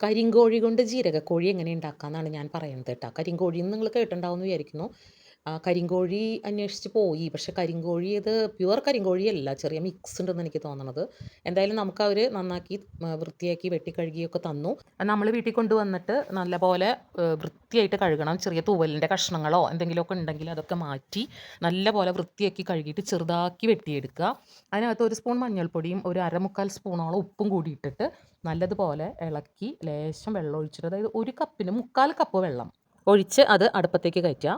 കരിങ്കോഴി കൊണ്ട് ജീരകക്കോഴി എങ്ങനെ ഉണ്ടാക്കാമെന്നാണ് ഞാൻ പറയുന്നത് കേട്ടോ. കരിങ്കോഴി എന്ന് നിങ്ങൾ കേട്ടിട്ടുണ്ടാവും എന്ന് വിചാരിക്കുന്നു. കരിങ്കോഴി അന്വേഷിച്ച് പോയി. പക്ഷെ കരിങ്കോഴി ഇത് പ്യുവർ കരിങ്കോഴിയല്ല ചെറിയ മിക്സ് ഉണ്ടെന്ന് എനിക്ക് തോന്നണത്. എന്തായാലും നമുക്ക് അവർ നന്നാക്കി വൃത്തിയാക്കി വെട്ടിക്കഴുകിയൊക്കെ തന്നു. നമ്മൾ വീട്ടിൽ കൊണ്ടുവന്നിട്ട് നല്ലപോലെ വൃത്തിയായിട്ട് കഴുകണം. ചെറിയ തൂവലിന്റെ കഷ്ണങ്ങളോ എന്തെങ്കിലുമൊക്കെ ഉണ്ടെങ്കിൽ അതൊക്കെ മാറ്റി നല്ലപോലെ വൃത്തിയാക്കി കഴുകിയിട്ട് ചെറുതാക്കി വെട്ടിയെടുക്കുക. അതിനകത്ത് ഒരു സ്പൂൺ മഞ്ഞൾപ്പൊടിയും ഒരു അരമുക്കാൽ സ്പൂണോളം ഉപ്പും കൂടി ഇട്ടിട്ട് നല്ലതുപോലെ ഇളക്കി ലേശം വെള്ളം ഒഴിച്ചിട്ട് അതായത് ഒരു കപ്പിന് മുക്കാൽ കപ്പ് വെള്ളം ഒഴിച്ച് അത് അടുപ്പത്തേക്ക് കയറ്റുക.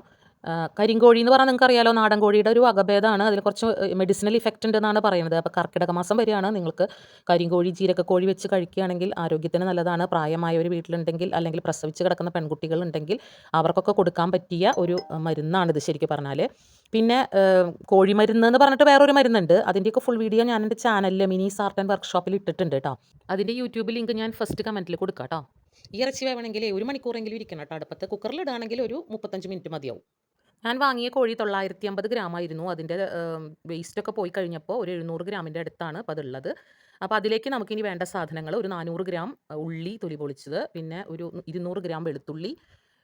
കരിങ്കോഴി എന്ന് പറഞ്ഞാൽ നിങ്ങൾക്ക് അറിയാലോ നാടൻ കോഴിയുടെ ഒരു വകഭേദമാണ്. അതിൽ കുറച്ച് മെഡിസിനൽ ഇഫക്റ്റ് ഉണ്ടെന്നാണ് പറയുന്നത്. അപ്പോൾ കർക്കിടക മാസം വരെയാണ് നിങ്ങൾക്ക് കരിങ്കോഴി ജീരകക്കോഴി വെച്ച് കഴിക്കുകയാണെങ്കിൽ ആരോഗ്യത്തിന് നല്ലതാണ്. പ്രായമായവർ വീട്ടിലുണ്ടെങ്കിൽ അല്ലെങ്കിൽ പ്രസവിച്ച് കിടക്കുന്ന പെൺകുട്ടികൾ ഉണ്ടെങ്കിൽ അവർക്കൊക്കെ കൊടുക്കാൻ പറ്റിയ ഒരു മരുന്നാണ് മരുന്നാണിത് ശരിക്കും പറഞ്ഞാൽ പിന്നെ കോഴി കോഴിമരുന്ന് എന്ന് പറഞ്ഞിട്ട് വേറൊരു മരുന്നുണ്ട്. അതിന്റെയൊക്കെ ഫുൾ വീഡിയോ ഞാൻ എന്റെ ചാനലിൽ മിനി സാർട്ട് ആൻഡ് വർക്ക്ഷോപ്പിൽ ഇട്ടിട്ടുണ്ട് കേട്ടോ അതിന്റെ യൂട്യൂബ് ലിങ്ക് ഞാൻ ഫസ്റ്റ് കമന്റിൽ കൊടുക്കാം കേട്ടോ ഈ ഇറച്ചി വേണമെങ്കിൽ ഒരു മണിക്കൂറെങ്കിലും ഇരിക്കണം കേട്ടോ അടുപ്പത്ത് കുക്കറിൽ ഇടുകയാണെങ്കിൽ ഒരു മുപ്പത്തഞ്ച് മിനിറ്റ് മതിയാവും. ഞാൻ വാങ്ങിയ കോഴി തൊള്ളായിരത്തി അമ്പത് ഗ്രാം ആയിരുന്നു അതിന്റെ വേസ്റ്റൊക്കെ പോയി കഴിഞ്ഞപ്പോൾ ഒരു എഴുന്നൂറ് ഗ്രാമിന്റെ അടുത്താണ് അപ്പോൾ അതുള്ളത്. അപ്പോൾ അതിലേക്ക് നമുക്കിനി വേണ്ട സാധനങ്ങൾ ഒരു നാനൂറ് ഗ്രാം ഉള്ളി തൊലി പൊളിച്ചത് പിന്നെ ഒരു ഇരുന്നൂറ് ഗ്രാം വെളുത്തുള്ളി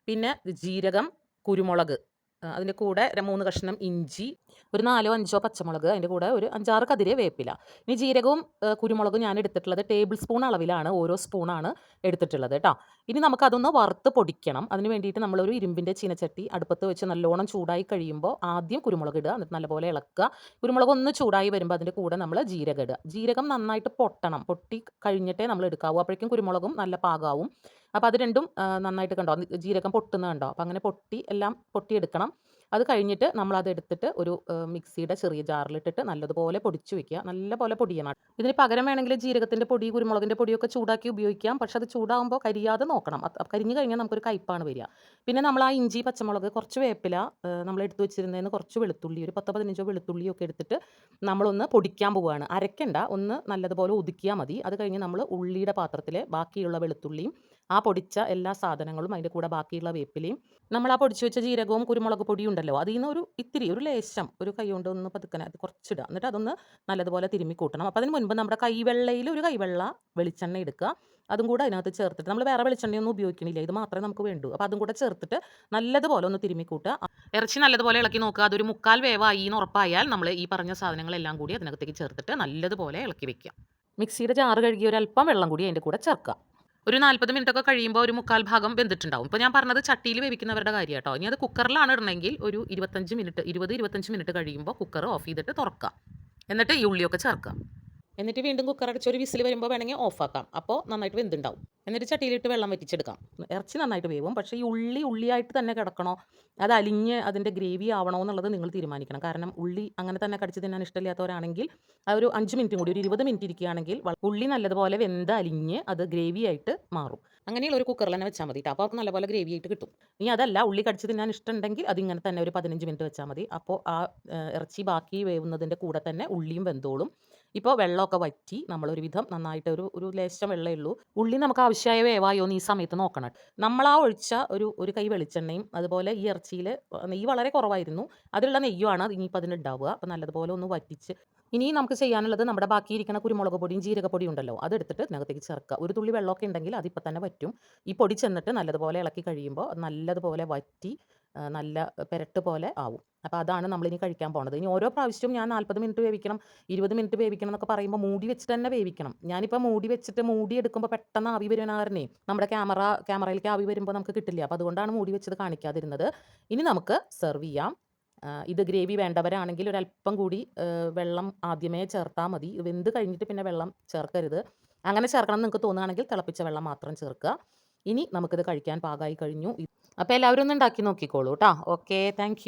പിന്നെ ജീരകം കുരുമുളക് അതിന്റെ കൂടെ മൂന്ന് കഷ്ണം ഇഞ്ചി ഒരു നാലോ അഞ്ചോ പച്ചമുളക് അതിന്റെ കൂടെ ഒരു അഞ്ചാറ് കതിരെ വേപ്പില. ഇനി ജീരകവും കുരുമുളകും ഞാൻ എടുത്തിട്ടുള്ളത് ടേബിൾ സ്പൂൺ അളവിലാണ് ഓരോ സ്പൂണാണ് എടുത്തിട്ടുള്ളത് കേട്ടോ ഇനി നമുക്കതൊന്ന് വറുത്ത് പൊടിക്കണം. അതിന് വേണ്ടിയിട്ട് നമ്മളൊരു ഇരുമ്പിന്റെ ചീനച്ചട്ടി അടുപ്പത്ത് വെച്ച് നല്ലോണം ചൂടായി കഴിയുമ്പോൾ ആദ്യം കുരുമുളക് ഇടുക എന്നിട്ട് നല്ലപോലെ ഇളക്കുക. കുരുമുളക് ഒന്ന് ചൂടായി വരുമ്പോൾ അതിന്റെ കൂടെ നമ്മൾ ജീരകം ഇടുക. ജീരകം നന്നായിട്ട് പൊട്ടണം. പൊട്ടി കഴിഞ്ഞിട്ടേ നമ്മൾ എടുക്കാവൂ. അപ്പോഴേക്കും കുരുമുളകും നല്ല പാകാവും. അപ്പോൾ അത് രണ്ടും നന്നായിട്ട് കണ്ടോ? ജീരകം പൊട്ടുന്നത് കണ്ടോ? അപ്പോൾ അങ്ങനെ പൊട്ടി എല്ലാം പൊട്ടിയെടുക്കണം. അത് കഴിഞ്ഞിട്ട് നമ്മളത് എടുത്തിട്ട് ഒരു മിക്സിയുടെ ചെറിയ ജാറിലിട്ടിട്ട് നല്ലതുപോലെ പൊടിച്ചു വെക്കുക. നല്ലപോലെ പൊടിയണം. ഇതിന് പകരം വേണമെങ്കിൽ ജീരകത്തിന്റെ പൊടി കുരുമുളകിന്റെ പൊടിയൊക്കെ ചൂടാക്കി ഉപയോഗിക്കാം. പക്ഷെ അത് ചൂടാകുമ്പോൾ കരിയാതെ നോക്കണം. കരിഞ്ഞു കഴിഞ്ഞാൽ നമുക്കൊരു കയ്പ്പാണ് വരിക. പിന്നെ നമ്മൾ ആ ഇഞ്ചി പച്ചമുളക് കുറച്ച് വേപ്പില നമ്മൾ എടുത്തു വെച്ചിരുന്നതിന് കുറച്ച് വെളുത്തുള്ളി ഒരു പത്ത് പതിനഞ്ചോ വെളുത്തുള്ളിയൊക്കെ എടുത്തിട്ട് നമ്മളൊന്ന് പൊടിക്കാൻ പോവുകയാണ്. അരക്കണ്ട ഒന്ന് നല്ലതുപോലെ ഒതുക്കിയാൽ മതി. അത് കഴിഞ്ഞ് നമ്മൾ ഉള്ളിയുടെ പാത്രത്തിൽ ബാക്കിയുള്ള വെളുത്തുള്ളിയും ആ പൊടിച്ച എല്ലാ സാധനങ്ങളും അതിന്റെ കൂടെ ബാക്കിയുള്ള വേപ്പിലയും നമ്മൾ ആ പൊടിച്ച് വെച്ച ജീരകവും കുരുമുളക് പൊടിയും ഉണ്ടല്ലോ. അതിൽ നിന്ന് ഒരു ഇത്തിരി ഒരു ലേശം ഒരു കൈ കൊണ്ട് ഒന്ന് പതുക്കനെ അത് കുറച്ചിടുക. എന്നിട്ട് അതൊന്ന് നല്ലതുപോലെ തിരുമ്മി കൂട്ടണം. അപ്പോൾ അതിന് മുൻപ് നമ്മുടെ കൈവെള്ളയിൽ ഒരു കൈവെള്ള വെളിച്ചെണ്ണ എടുക്കുക അതും കൂടെ അതിനകത്ത് ചേർത്തിട്ട് നമ്മൾ വേറെ വെളിച്ചെണ്ണയൊന്നും ഉപയോഗിക്കണില്ല. ഇത് മാത്രമേ നമുക്ക് വേണ്ടൂ. അപ്പോൾ അതും കൂടെ ചേർത്തിട്ട് നല്ലതുപോലെ ഒന്ന് തിരുമ്മി കൂട്ടുക. ഇറച്ചി നല്ലതുപോലെ ഇളക്കി നോക്കുക. അതൊരു മുക്കാൽ വേവായി എന്ന് ഉറപ്പായാൽ നമ്മൾ ഈ പറഞ്ഞ സാധനങ്ങളെല്ലാം കൂടി അതിനകത്തേക്ക് ചേർത്തിട്ട് നല്ലതുപോലെ ഇളക്കി വെക്കുക. മിക്സിയുടെ ജാറ് കഴുകി ഒരു അല്പം വെള്ളം കൂടി അതിന്റെ കൂടെ ചേർക്കുക. ഒരു നാൽപ്പത് മിനിറ്റ് ഒക്കെ കഴിയുമ്പോൾ ഒരു മുക്കാൽ ഭാഗം വെന്തിട്ടുണ്ടാവും. ഇപ്പോൾ ഞാൻ പറഞ്ഞത് ചട്ടിയിൽ വേവിക്കുന്നവരുടെ കാര്യം കേട്ടോ ഇനി അത് കുക്കറിലാണ് ഇടണമെങ്കിൽ ഒരു ഇരുപത്തഞ്ച് മിനിറ്റ് ഇരുപത് ഇരുപത്തഞ്ച് മിനിറ്റ് കഴിയുമ്പോൾ കുക്കർ ഓഫ് ചെയ്തിട്ട് തുറക്കുക. എന്നിട്ട് ഈ ഉള്ളിയൊക്കെ ചേർക്കുക. എന്നിട്ട് വീണ്ടും കുക്കർ അടിച്ചൊരു വിസിൽ വരുമ്പോൾ വേണമെങ്കിൽ ഓഫാക്കാം. അപ്പോൾ നന്നായിട്ട് വെന്തുണ്ടാവും. എന്നിട്ട് ചട്ടിയിലിട്ട് വെള്ളം വറ്റിച്ചെടുക്കാം. ഇറച്ചി നന്നായിട്ട് വേവും. പക്ഷേ ഈ ഉള്ളി ഉള്ളിയായിട്ട് തന്നെ കിടക്കണോ? അത് അലിഞ്ഞ് അതിന്റെ ഗ്രേവി ആവണോ എന്നുള്ളത് നിങ്ങൾ തീരുമാനിക്കണം. കാരണം ഉള്ളി അങ്ങനെ തന്നെ കടിച്ച് തിന്നാൻ ഇഷ്ടമില്ലാത്തവരാണെങ്കിൽ ആ ഒരു അഞ്ച് മിനിറ്റും കൂടി ഒരു ഇരുപത് മിനിറ്റ് ഇരിക്കുകയാണെങ്കിൽ ഉള്ളി നല്ലതുപോലെ വെന്ത് അലിഞ്ഞ് അത് ഗ്രേവി ആയിട്ട് മാറും. അങ്ങനെയുള്ള ഒരു കുക്കറിൽ തന്നെ വെച്ചാൽ മതി അപ്പോൾ അവർക്ക് നല്ലപോലെ ഗ്രേവി ആയിട്ട് കിട്ടും. ഇനി അതല്ല ഉള്ളി കടിച്ച് തിന്നാൻ ഇഷ്ടമുണ്ടെങ്കിൽ അതിങ്ങനെ തന്നെ ഒരു പതിനഞ്ച് മിനിറ്റ് വെച്ചാൽ മതി. അപ്പോൾ ആ ഇറച്ചി ബാക്കി വേവുന്നതിന്റെ കൂടെ തന്നെ ഉള്ളിയും വെന്തോളും. ഇപ്പോൾ വെള്ളമൊക്കെ വറ്റി നമ്മളൊരുവിധം നന്നായിട്ട് ഒരു ഒരു ലേശം വെള്ളമേ ഉള്ളൂ. ഉള്ളി നമുക്ക് ആവശ്യമായ വേവായോ എന്ന് ഈ സമയത്ത് നോക്കണം. നമ്മൾ ആ ഒഴിച്ച ഒരു ഒരു കൈ വെളിച്ചെണ്ണയും അതുപോലെ ഈ ഇറച്ചിയിൽ നെയ്യ് വളരെ കുറവായിരുന്നു. അതിലുള്ള നെയ്യുമാണ് ഇനിയിപ്പോൾ അതിനുണ്ടാവുക അപ്പോൾ നല്ലതുപോലെ ഒന്ന് വറ്റിച്ച് ഇനി നമുക്ക് ചെയ്യാനുള്ളത് നമ്മുടെ ബാക്കി ഇരിക്കുന്ന കുരുമുളക് പൊടിയും ജീരകപ്പൊടിയും ഉണ്ടല്ലോ അതെടുത്തിട്ട് ഇതിനകത്തേക്ക് ചേർക്കുക. ഒരു തുള്ളി വെള്ളമൊക്കെ ഉണ്ടെങ്കിൽ അതിപ്പോൾ തന്നെ പറ്റും ഈ പൊടി ചെന്നിട്ട് നല്ലതുപോലെ ഇളക്കി കഴിയുമ്പോൾ നല്ലതുപോലെ വറ്റി നല്ല പെരട്ട് പോലെ ആവും. അപ്പോൾ അതാണ് നമ്മളിനി കഴിക്കാൻ പോണത്. ഇനി ഓരോ പ്രാവശ്യവും ഞാൻ നാൽപ്പത് മിനിറ്റ് വേവിക്കണം ഇരുപത് മിനിറ്റ് വേവിക്കണം എന്നൊക്കെ പറയുമ്പോൾ മൂടി വെച്ചിട്ട് തന്നെ വേവിക്കണം. ഞാനിപ്പോൾ മൂടി വെച്ചിട്ട് മൂടി എടുക്കുമ്പോൾ പെട്ടെന്ന് ആവി വരുന്ന കാരണേ നമ്മുടെ ക്യാമറ ക്യാമറയിലേക്ക് ആവി വരുമ്പോൾ നമുക്ക് കിട്ടില്ല. അപ്പോൾ അതുകൊണ്ടാണ് മൂടി വെച്ചത് കാണിക്കാതിരുന്നത്. ഇനി നമുക്ക് സെർവ് ചെയ്യാം. ഇത് ഗ്രേവി വേണ്ടവരാണെങ്കിൽ ഒരല്പം കൂടി വെള്ളം ആദ്യമേ ചേർത്താൽ മതി. വെന്ത് കഴിഞ്ഞിട്ട് പിന്നെ വെള്ളം ചേർക്കരുത്. അങ്ങനെ ചേർക്കണം എന്ന് നിങ്ങൾക്ക് തോന്നുകയാണെങ്കിൽ തിളപ്പിച്ച വെള്ളം മാത്രം ചേർക്കുക. ഇനി നമുക്കിത് കഴിക്കാൻ പാകമായി കഴിഞ്ഞു. അപ്പോൾ എല്ലാവരും ഒന്ന് ഉണ്ടാക്കി നോക്കിക്കോളൂ കേട്ടോ ഓക്കെ താങ്ക്